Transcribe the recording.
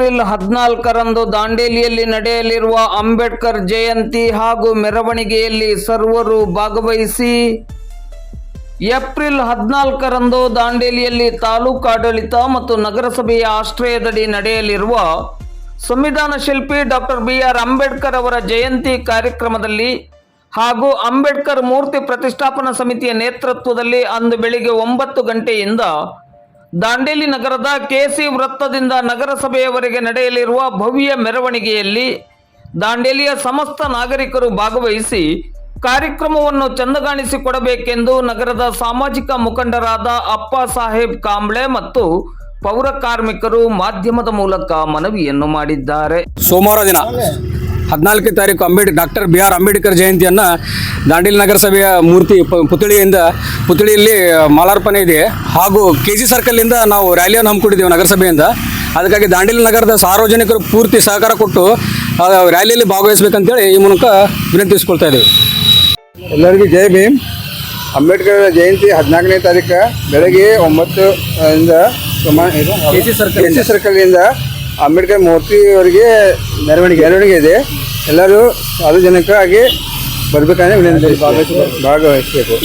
April ಹದಿನಾಲ್ಕರಂದು ದಾಂಡೇಲಿಯಲ್ಲಿ ನಡೆಯಲಿರುವ ಅಂಬೇಡ್ಕರ್ ಜಯಂತಿ ಹಾಗೂ ಮೆರವಣಿಗೆಯಲ್ಲಿ ಸರ್ವರು ಭಾಗವಹಿಸಿ, ಏಪ್ರಿಲ್ ಹದಿನಾಲ್ಕರಂದು ದಾಂಡೇಲಿಯಲ್ಲಿ ತಾಲೂಕಾಡಳಿತ ಮತ್ತು ನಗರಸಭೆಯ ಆಶ್ರಯದಡಿ ನಡೆಯಲಿರುವ ಸಂವಿಧಾನ ಶಿಲ್ಪಿ ಡಾಕ್ಟರ್ ಬಿ ಆರ್ ಅಂಬೇಡ್ಕರ್ ಅವರ ಜಯಂತಿ ಕಾರ್ಯಕ್ರಮದಲ್ಲಿ ಹಾಗೂ ಅಂಬೇಡ್ಕರ್ ಮೂರ್ತಿ ಪ್ರತಿಷ್ಠಾಪನಾ ಸಮಿತಿಯ ನೇತೃತ್ವದಲ್ಲಿ ಅಂದು ಬೆಳಿಗ್ಗೆ ಒಂಬತ್ತು ಗಂಟೆಯಿಂದ ದಾಂಡೇಲಿ ನಗರದ ಕೆಸಿ ವೃತ್ತದಿಂದ ನಗರಸಭೆಯವರೆಗೆ ನಡೆಯಲಿರುವ ಭವ್ಯ ಮೆರವಣಿಗೆಯಲ್ಲಿ ದಾಂಡೇಲಿಯ ಸಮಸ್ತ ನಾಗರಿಕರು ಭಾಗವಹಿಸಿ ಕಾರ್ಯಕ್ರಮವನ್ನು ಚಂದಗಾಣಿಸಿಕೊಡಬೇಕೆಂದು ನಗರದ ಸಾಮಾಜಿಕ ಮುಖಂಡರಾದ ಅಪ್ಪ ಸಾಹೇಬ್ ಕಾಂಬ್ಳೆ ಮತ್ತು ಪೌರ ಕಾರ್ಮಿಕರು ಮಾಧ್ಯಮದ ಮೂಲಕ ಮನವಿಯನ್ನು ಮಾಡಿದ್ದಾರೆ. ಸೋಮವಾರ ದಿನ ಹದಿನಾಲ್ಕನೇ ತಾರೀಕು Ambed doctor B R Ambedkar ಜಯಂತಿಯನ್ನು ದಾಂಡೇಲಿ ನಗರಸಭೆಯ ಮೂರ್ತಿ ಪ- ಪುತ್ಳಿಯಲ್ಲಿ ಮಾಲಾರ್ಪಣೆ ಇದೆ. ಹಾಗೂ ಕೆ ಜಿ ಸರ್ಕಲ್ನಿಂದ ನಾವು ರ್ಯಾಲಿಯನ್ನು ಹಮ್ಮಿಕೊಂಡಿದ್ದೇವೆ ನಗರಸಭೆಯಿಂದ. ಅದಕ್ಕಾಗಿ ದಾಂಡೇಲಿ ನಗರದ ಸಾರ್ವಜನಿಕರು ಪೂರ್ತಿ ಸಹಕಾರ ಕೊಟ್ಟು ರ್ಯಾಲಿಯಲ್ಲಿ ಭಾಗವಹಿಸಬೇಕಂತೇಳಿ ಈ ಮೂಲಕ ವಿನಂತಿಸ್ಕೊಳ್ತಾ ಇದ್ದೀವಿ. ಎಲ್ಲರಿಗೂ ಜೈ ಭೀಮ್. ಅಂಬೇಡ್ಕರ್ ಜಯಂತಿ ಹದಿನಾಲ್ಕನೇ ತಾರೀಕು ಬೆಳಗ್ಗೆ ಒಂಬತ್ತು ಸರ್ಕಲ್ ಇಂದ ಸುಮಾರು KC circle ಮೂರ್ತಿ ಅವರಿಗೆ ಅಂಬೇಡ್ಕರ್ ಮೆರವಣಿಗೆ ಮೆರವಣಿಗೆ ಇದೆ. ಎಲ್ಲರೂ ಸಾರ್ವಜನಿಕರಾಗಿ ಬರ್ಬೇಕಂದ್ರೆ ವಿನಂತಿ ಭಾಗವಹಿಸಬೇಕು.